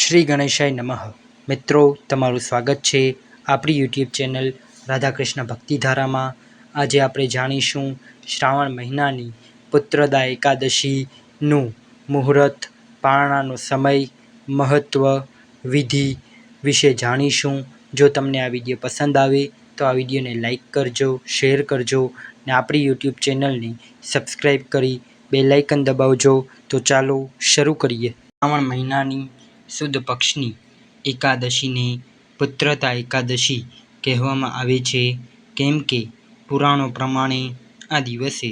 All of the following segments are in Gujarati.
શ્રી ગણેશાય નમઃ. મિત્રો, તમારું સ્વાગત છે આપણી યુટ્યુબ ચેનલ રાધાકૃષ્ણ ભક્તિધારામાં. આજે આપણે જાણીશું શ્રાવણ મહિનાની પુત્રદા એકાદશીનું મુહૂર્ત, પારણાનો સમય મહત્ત્વ વિધિ વિશે જાણીશું. જો તમને આ વીડિયો પસંદ આવે તો આ વિડીયોને લાઇક કરજો, શેર કરજો ને આપણી યુટ્યુબ ચેનલને સબસ્ક્રાઈબ કરી બેલાઇકન દબાવજો. તો ચાલો શરૂ કરીએ. શ્રાવણ મહિનાની સુદ પક્ષની એકાદશીને પુત્રતા એકાદશી કહેવામાં આવે છે. કેમ કે પુરાણો પ્રમાણે આ દિવસે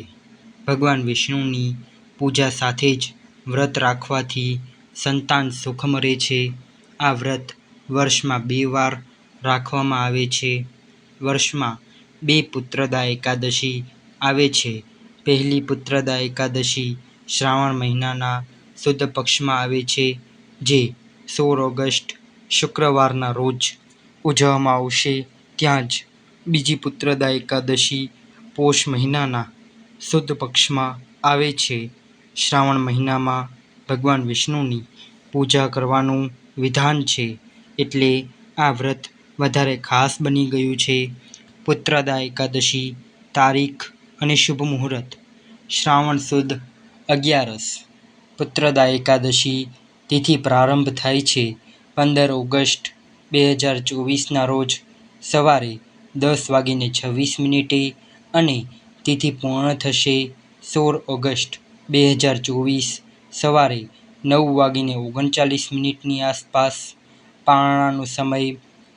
ભગવાન વિષ્ણુની પૂજા સાથે જ વ્રત રાખવાથી સંતાન સુખ મળે છે. આ વ્રત વર્ષમાં બે વાર રાખવામાં આવે છે. વર્ષમાં બે પુત્રદા એકાદશી આવે છે. પહેલી પુત્રદા એકાદશી શ્રાવણ મહિનાના શુદ્ધ પક્ષમાં આવે છે, જે સોળ ઓગસ્ટ, શુક્રવારના રોજ ઉજવવામાં આવશે. ત્યાં જ બીજી પુત્રદા એકાદશી પોષ મહિનાના શુદ્ધ પક્ષમાં આવે છે. શ્રાવણ મહિનામાં ભગવાન વિષ્ણુની પૂજા કરવાનું વિધાન છે. એટલે આ વ્રત વધારે ખાસ બની ગયું છે. પુત્રદા એકાદશી તારીખ અને શુભ મુહૂર્ત. શ્રાવણ સુદ અગિયારસ. પુત્રદા એકાદશી તિથિ પ્રારંભ થાય છે. પંદર ઓગસ્ટ બે હજાર ચોવીસના રોજ સવારે દસ વાગીને છવ્વીસ મિનિટે અને તિથિ પૂર્ણ થશે સોળ ઓગસ્ટ બે હજાર ચોવીસ સવારે નવ વાગીને ઓગણચાલીસ મિનિટની આસપાસ. પારણાનો સમય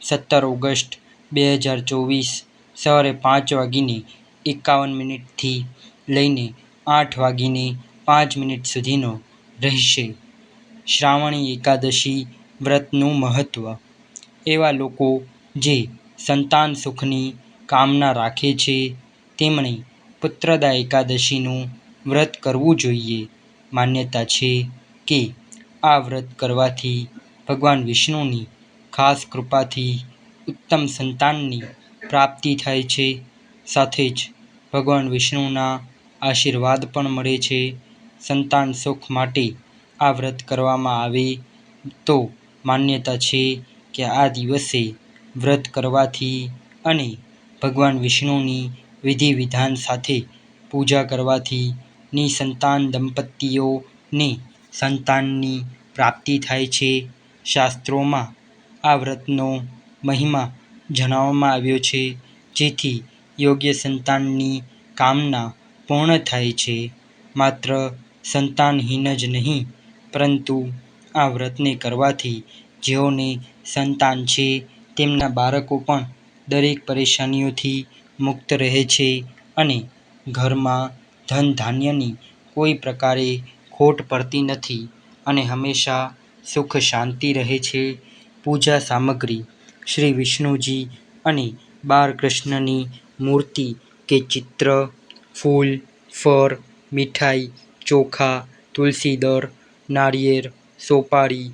સત્તર ઓગસ્ટ બે હજાર ચોવીસ સવારે પાંચ વાગીને એકાવન મિનિટથી લઈને આઠ વાગીને પાંચ મિનિટ સુધીનો રહેશે. શ્રાવણી એકાદશી વ્રતનું મહત્ત્વ એવા લોકો જે સંતાન સુખની કામના રાખે છે, તેમણે પુત્રદા એકાદશીનું વ્રત કરવું જોઈએ. માન્યતા છે કે આ વ્રત કરવાથી ભગવાન વિષ્ણુની ખાસ કૃપાથી ઉત્તમ સંતાનની પ્રાપ્તિ થાય છે. સાથે જ ભગવાન વિષ્ણુના આશીર્વાદ પણ મળે છે. સંતાન સુખ માટે આ વ્રત કરવામાં આવે તો માન્યતા છે કે આ દિવસે વ્રત કરવાથી અને ભગવાન વિષ્ણુની વિધિ વિધાન સાથે પૂજા કરવાથી નિસંતાન દંપતીઓને સંતાનની પ્રાપ્તિ થાય છે. શાસ્ત્રોમાં આ વ્રતનો મહિમા જણાવવામાં આવ્યો છે, જેથી યોગ્ય સંતાનની કામના પૂર્ણ થાય છે. માત્ર સંતાનહીન જ નહીં પરંતુ આ વ્રતને કરવાથી જેઓને સંતાન છે, તેમના બાળકો પણ દરેક પરેશાનીઓથી મુક્ત રહે છે અને ઘરમાં ધન ધાન્યની કોઈ પ્રકારે ખોટ પડતી નથી અને હંમેશા સુખ શાંતિ રહે છે. પૂજા સામગ્રી, શ્રી વિષ્ણુજી અને બાળકૃષ્ણની મૂર્તિ કે ચિત્ર, ફૂલ ફળ મીઠાઈ, ચોખા તુલસી દળ નાળિયેર સોપારી,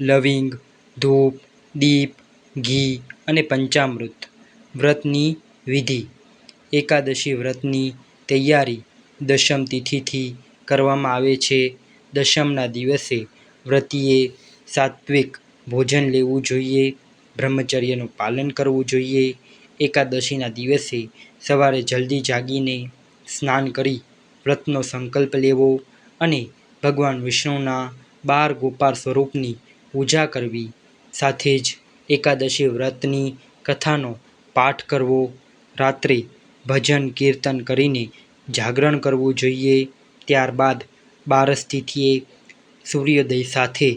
લવિંગ, ધૂપ, દીપ, ઘી અને પંચામૃત. વ્રતની વિધિ. એકાદશી વ્રતની તૈયારી દશમ તિથિથી કરવામાં આવે છે. દશમના દિવસે વ્રતિએ સાત્વિક ભોજન લેવું જોઈએ, બ્રહ્મચર્યનું પાલન કરવું જોઈએ. એકાદશીના દિવસે સવારે જલ્દી જાગીને સ્નાન કરી વ્રતનો સંકલ્પ લેવો અને ભગવાન વિષ્ણુના બાર ગોપાળ સ્વરૂપની પૂજા કરવી, સાથે જ એકાદશી વ્રતની કથાનો પાઠ કરવો, રાત્રે ભજન કીર્તન કરીને જાગરણ કરવું જોઈએ, ત્યારબાદ બારસ તિથિએ સૂર્યોદય સાથે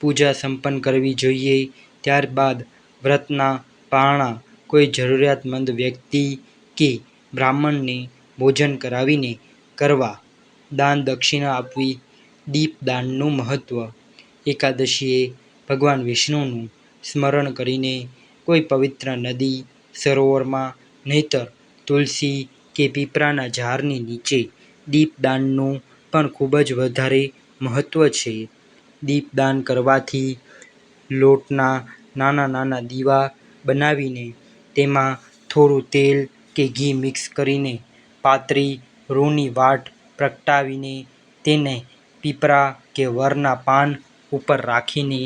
પૂજા સંપન્ન કરવી જોઈએ, ત્યારબાદ વ્રતના પારણા કોઈ જરૂરિયાતમંદ વ્યક્તિ કે બ્રાહ્મણને ભોજન કરાવીને કરવા દાન દક્ષિણા આપવી દીપદાનનું મહત્ત્વ એકાદશીએ ભગવાન વિષ્ણુનું સ્મરણ કરીને કોઈ પવિત્ર નદી, સરોવરમાં નહીંતર તુલસી કે પીપળાના ઝાડની નીચે દીપદાનનું પણ ખૂબ જ વધારે મહત્ત્વ છે. દીપદાન કરવાથી લોટના નાના નાના દીવા બનાવીને તેમાં થોડું તેલ કે ઘી મિક્સ કરીને પાતળી રૂની વાટ પ્રગટાવીને તેને પીપળા કે વરના પાન ઉપર રાખીને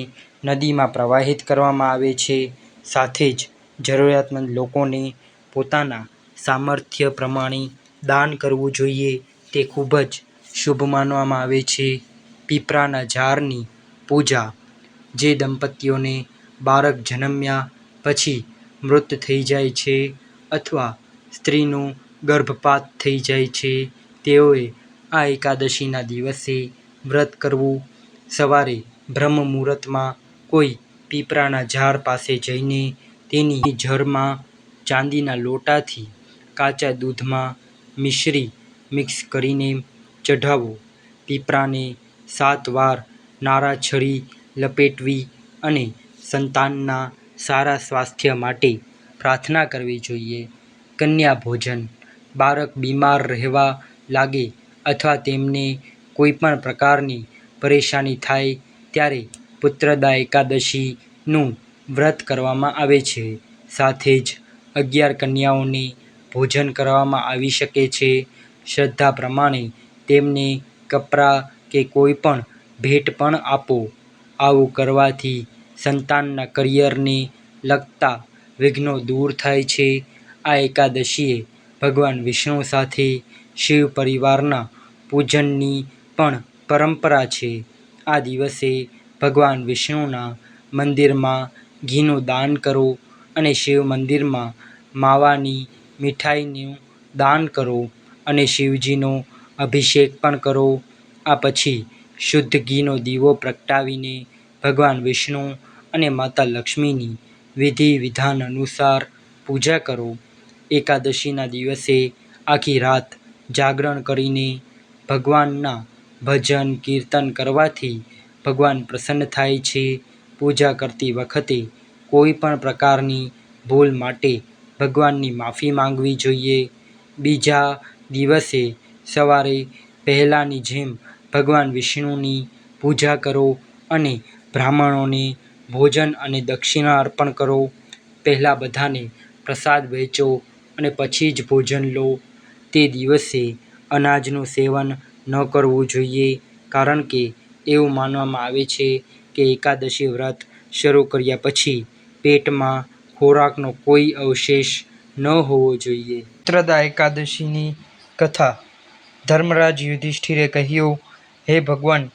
નદીમાં પ્રવાહિત કરવામાં આવે છે. સાથે જ જરૂરિયાતમંદ લોકોને પોતાના સામર્થ્ય પ્રમાણે દાન કરવું જોઈએ તે ખૂબ જ શુભ માનવામાં આવે છે. પીપળાના ઝાડની પૂજા જે દંપતીઓને બાળક જન્મ્યા પછી મૃત થઈ જાય છે અથવા સ્ત્રીનું ગર્ભપાત થઈ જાય છે, તેઓએ આ એકાદશીના દિવસે વ્રત કરવું. સવારે બ્રહ્મ મુહૂર્તમાં કોઈ પીપળાના ઝાડ પાસે જઈને તેની જળમાં ચાંદીના લોટાથી કાચા દૂધમાં મિશ્રી મિક્સ કરીને ચઢાવવું પીપળાને સાત વાર નારાછડી લપેટવી અને સંતાનના સારા સ્વાસ્થ્ય માટે પ્રાર્થના કરવી જોઈએ. કન્યા ભોજન. બાળક બીમાર રહેવા લાગે અથવા તેમને કોઈપણ પ્રકારની પરેશાની થાય ત્યારે પુત્રદા એકાદશીનું વ્રત કરવામાં આવે છે. સાથે જ અગિયાર કન્યાઓને ભોજન કરાવવામાં આવી શકે છે. શ્રદ્ધા પ્રમાણે તેમને કપડાં કે કોઈપણ ભેટ પણ આપો. આવું કરવાથી સંતાનના કરિયરને લગતા વિઘ્નો દૂર થાય છે. આ એકાદશીએ ભગવાન વિષ્ણુ સાથે શિવ પરિવારના પૂજનની પણ પરંપરા છે. આ દિવસે ભગવાન વિષ્ણુના મંદિરમાં ઘીનું દાન કરો અને શિવ મંદિરમાં માવાની મીઠાઈનું દાન કરો અને શિવજીનો અભિષેક પણ કરો. આ પછી શુદ્ધ ઘીનો દીવો પ્રગટાવીને ભગવાન વિષ્ણુ અને માતા લક્ષ્મીની વિધિ વિધાન અનુસાર પૂજા કરો. એકાદશીના દિવસે આખી રાત જાગરણ કરીને ભગવાનના ભજન, કીર્તન કરવાથી ભગવાન પ્રસન્ન થાય છે. પૂજા કરતી વખતે કોઈપણ પ્રકારની ભૂલ માટે ભગવાનની માફી માંગવી જોઈએ. બીજા દિવસે સવારે પહેલાંની જેમ ભગવાન વિષ્ણુની પૂજા કરો અને બ્રાહ્મણોને ભોજન અને દક્ષિણા અર્પણ કરો. પહેલાં બધાને પ્રસાદ વહેંચો અને પછી જ ભોજન લો. તે દિવસે અનાજનું સેવન ન કરવું જોઈએ. કારણ કે એવું માનવામાં આવે છે કે એકાદશી વ્રત શરૂ કર્યા પછી પેટમાં ખોરાકનો કોઈ અવશેષ ન હોવો જોઈએ. પુત્રદા એકાદશીની કથા. ધર્મરાજ યુધિષ્ઠિરે કહ્યું, હે ભગવાન,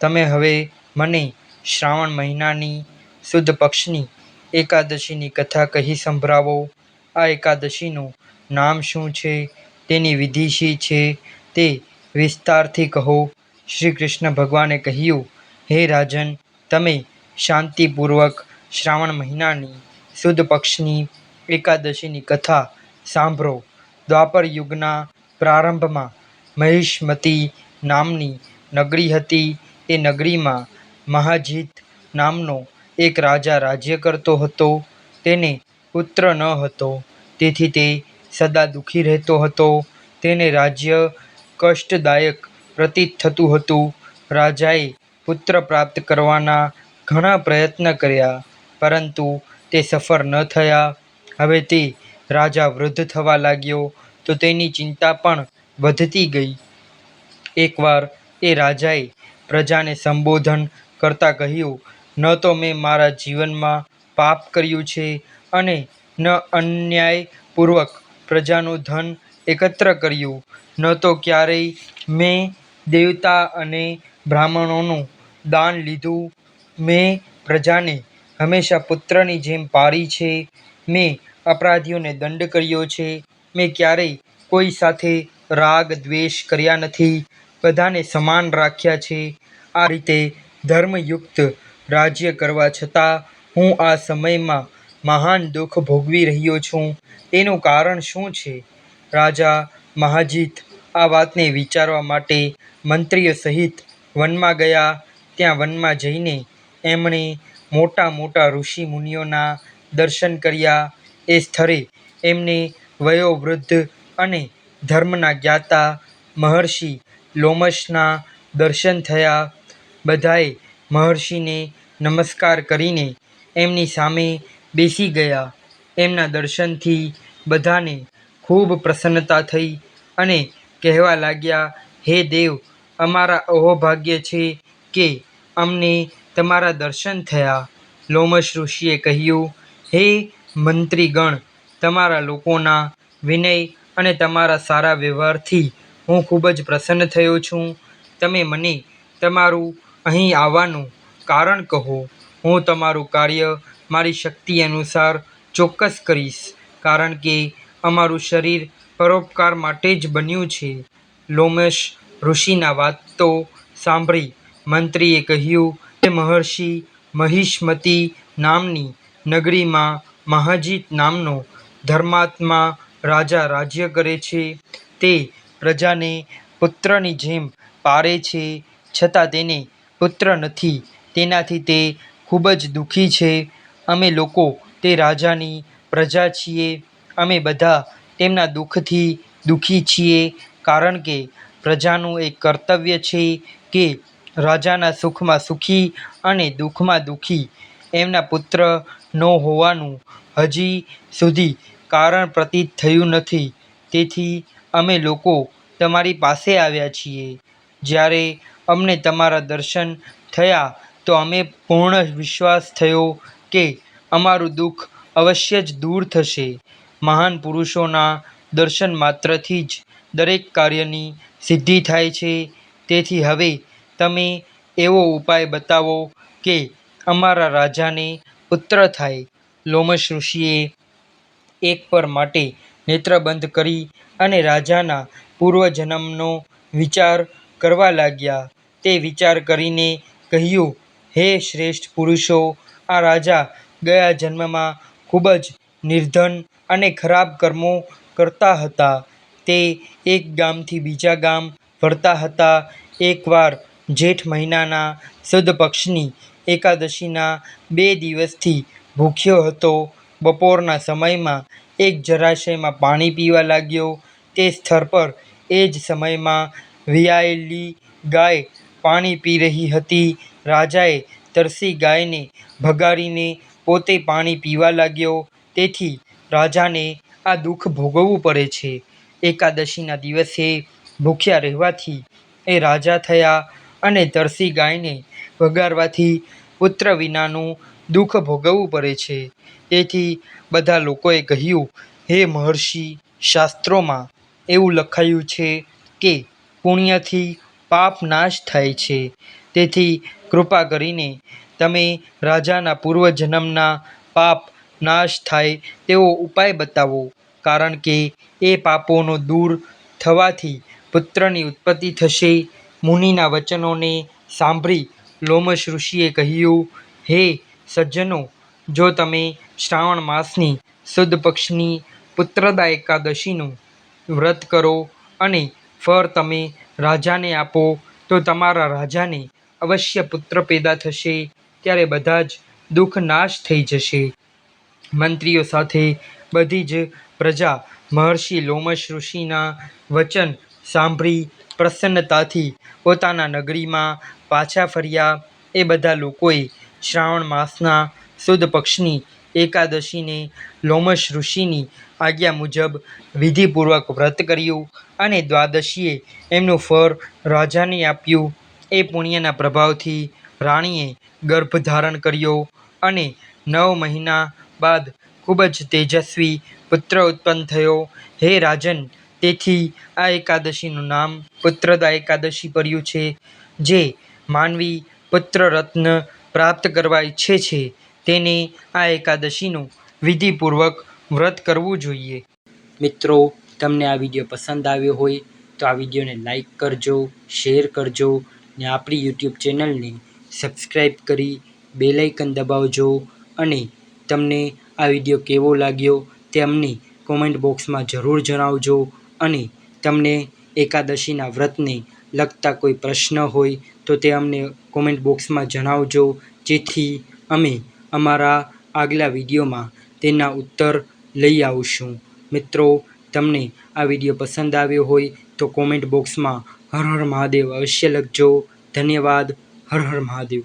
તમે હવે મને શ્રાવણ મહિનાની શુદ્ધ પક્ષની એકાદશીની કથા કહી સંભળાવો. આ એકાદશીનું નામ શું છે? તેની વિધિ શી છે? તે વિસ્તારથી કહો. શ્રી કૃષ્ણ ભગવાને કહ્યું, હે રાજન, તમે શાંતિપૂર્વક શ્રાવણ મહિનાની સુદ પક્ષની એકાદશીની કથા સાંભળો. દ્વાપર યુગના પ્રારંભમાં મહિષ્મતી નામની નગરી હતી. એ નગરીમાં મહાજીત નામનો એક રાજા રાજ્ય કરતો હતો. તેને પુત્ર ન હતો. તેથી તે સદા દુઃખી રહેતો હતો. તેને રાજ્ય કષ્ટદાયક પ્રતીત થતું હતું. રાજાએ પુત્ર પ્રાપ્ત કરવાના ઘણા પ્રયત્ન કર્યા, પરંતુ તે સફળ ન થયા. હવે તે રાજા વૃદ્ધ થવા લાગ્યો તો તેની ચિંતા પણ વધતી ગઈ. એકવાર એ રાજાએ પ્રજાને સંબોધન કરતાં કહ્યું, ન તો મેં મારા જીવનમાં પાપ કર્યું છે અને ન અન્યાયપૂર્વક પ્રજાનું ધન એકત્ર કર્યું. ન તો ક્યારેય મેં દેવતા અને બ્રાહ્મણોનું દાન લીધું. મેં પ્રજાને હંમેશા પુત્રની જેમ પાળી છે. મેં અપરાધીઓને દંડ કર્યો છે. મેં ક્યારેય કોઈ સાથે રાગ, દ્વેષ કર્યા નથી. બધાને સમાન રાખ્યા છે. આ રીતે ધર્મયુક્ત રાજ્ય કરવા છતાં હું આ સમયમાં મહાન દુઃખ ભોગવી રહ્યો છું. તેનું કારણ શું છે? રાજા, મહાજીત આ વાતને વિચારવા માટે મંત્રીઓ સહિત વનમાં ગયા. ત્યાં વનમાં જઈને એમણે મોટા મોટા ઋષિ મુનિઓના દર્શન કર્યા. એ સ્થળે એમને વયોવૃદ્ધ અને ધર્મના જ્ઞાતા મહર્ષિ લોમશના દર્શન થયા. બધાએ મહર્ષિને નમસ્કાર કરીને એમની સામે બેસી ગયા. એમના દર્શનથી બધાને ખૂબ પ્રસન્નતા થઈ અને કહેવા લાગ્યા, હે દેવ, અમારા અહોભાગ્ય છે કે અમને તમારા દર્શન થયા. લોમશ ઋષિએ કહ્યું, હે મંત્રીગણ, તમારા લોકોના વિનય અને તમારા સારા વ્યવહારથી હું ખૂબ જ પ્રસન્ન થયો છું. તમે મને તમારું અહીં આવવાનું કારણ કહો. હું તમારું કાર્ય મારી શક્તિ અનુસાર ચોક્કસ કરીશ, કારણ કે અમારું શરીર પરોપકાર માટે જ બન્યું છે. લોમશ ઋષિના વાતો સાંભળી. મંત્રીએ કહ્યું કે મહર્ષિ મહિષ્મતી નામની નગરીમાં મહાજીત નામનો ધર્માત્મા રાજા રાજ્ય કરે છે. તે પ્રજાને પુત્રની જેમ પાળે છે. છતાં તેને પુત્ર નથી. તેનાથી તે ખૂબ જ દુઃખી છે. અમે લોકો તે રાજાની પ્રજા છીએ. અમે બધા તેમના દુઃખથી દુઃખી છીએ, કારણ કે પ્રજાનું એક કર્તવ્ય છે કે રાજાના સુખમાં સુખી અને દુઃખમાં દુઃખી એમના પુત્ર ન હોવાનું હજી સુધી કારણ પ્રતીત થયું નથી. તેથી અમે લોકો તમારી પાસે આવ્યા છીએ. જ્યારે અમને તમારા દર્શન થયા તો અમે પૂર્ણ વિશ્વાસ થયો કે અમારું દુઃખ અવશ્ય જ દૂર થશે. મહાન પુરુષોના દર્શન માત્રથી જ દરેક કાર્યની સિદ્ધિ થાય છે. તેથી હવે તમે એવો ઉપાય બતાવો કે અમારા રાજાને પુત્ર થાય. લોમશ ઋષિએ એક પર માટે નેત્ર બંધ કરી અને રાજાના પૂર્વજન્મનો વિચાર કરવા લાગ્યા. તે વિચાર કરીને કહ્યું, હે શ્રેષ્ઠ પુરુષો, આ રાજા ગયા જન્મમાં ખૂબ જ નિર્ધન અને ખરાબ કર્મો કરતા હતા. તે એક ગામથી બીજા ગામ ફરતા હતા. એકવાર જેઠ મહિનાના સુદ પક્ષની એકાદશીના બે દિવસથી ભૂખ્યો હતો. બપોરના સમયમાં એક જરાશયમાં પાણી પીવા લાગ્યો. તે સ્થળ પર એ જ સમયમાં વિયાયેલી ગાય પાણી પી રહી હતી. રાજાએ તરસી ગાયને ભગાડીને પોતે પાણી પીવા લાગ્યો. તેથી રાજાને આ દુઃખ ભોગવવું પડે છે. એકાદશીના દિવસે ભૂખ્યા રહેવાથી એ રાજા થયા અને તરસી ગાયને વગાડવાથી પુત્ર વિનાનું દુઃખ ભોગવવું પડે છે. તેથી બધા લોકોએ કહ્યું, હે મહર્ષિ, શાસ્ત્રોમાં એવું લખાયું છે કે પુણ્યથી પાપ નાશ થાય છે. તેથી કૃપા કરીને તમે રાજાના પૂર્વજન્મના પાપ નાશ થાય તેવો ઉપાય બતાવો. કારણ કે એ પાપોનો દૂર થવાથી પુત્રની ઉત્પત્તિ થશે. મુનિના વચનોને સાંભળી લોમશ ઋષિએ કહ્યું, હે સજ્જનો, જો તમે શ્રાવણ માસની સુદ પક્ષની પુત્રદા એકાદશીનું વ્રત કરો અને ફળ તમે રાજાને આપો, તો તમારા રાજાને અવશ્ય પુત્ર પેદા થશે. ત્યારે બધા જ દુઃખ નાશ થઈ જશે. મંત્રીઓ સાથે બધી જ પ્રજા, મહર્ષિ, લોમશ ઋષિના વચન સાંભળી પ્રસન્નતાથી પોતાના નગરીમાં પાછા ફર્યા. એ બધા લોકોએ શ્રાવણ માસના સુદ પક્ષની એકાદશીને લોમશ ઋષિની આજ્ઞા મુજબ વિધિપૂર્વક વ્રત કર્યું અને દ્વાદશીએ એમનું ફળ રાજાને આપ્યું. એ પુણ્યના પ્રભાવથી રાણીએ ગર્ભ ધારણ કર્યો અને નવ મહિના બાદ ખૂબ જ તેજસ્વી પુત્ર ઉત્પન્ન થયો. હે રાજન, તેથી આ એકાદશીનું નામ પુત્રદા એકાદશી પડ્યું છે, જે માનવી પુત્ર રત્ન પ્રાપ્ત કરવા ઈચ્છે છે. તેને આ એકાદશીનું વિધિપૂર્વક વ્રત કરવું જોઈએ. મિત્રો, તમને આ વીડિયો પસંદ આવ્યો હોય તો આ વિડીયોને લાઈક કરજો, શેર કરજો ને આપણી યુટ્યુબ ચેનલને સબસ્ક્રાઈબ કરી બેલાઇકન દબાવજો અને તમને આ વીડિયો કેવો લાગ્યો તે અમને કોમેન્ટ બોક્સમાં જરૂર જણાવજો અને તમને એકાદશીના વ્રતને લગતા કોઈ પ્રશ્ન હોય તો તે અમને કોમેન્ટ બોક્સમાં જણાવજો. જેથી અમે અમારા આગલા વિડીયોમાં તેના ઉત્તર લઈ આવશું. મિત્રો, તમને આ વીડિયો પસંદ આવ્યો હોય તો કોમેન્ટ બોક્સમાં હર હર મહાદેવ અવશ્ય લખજો. ધન્યવાદ. હર હર મહાદેવ.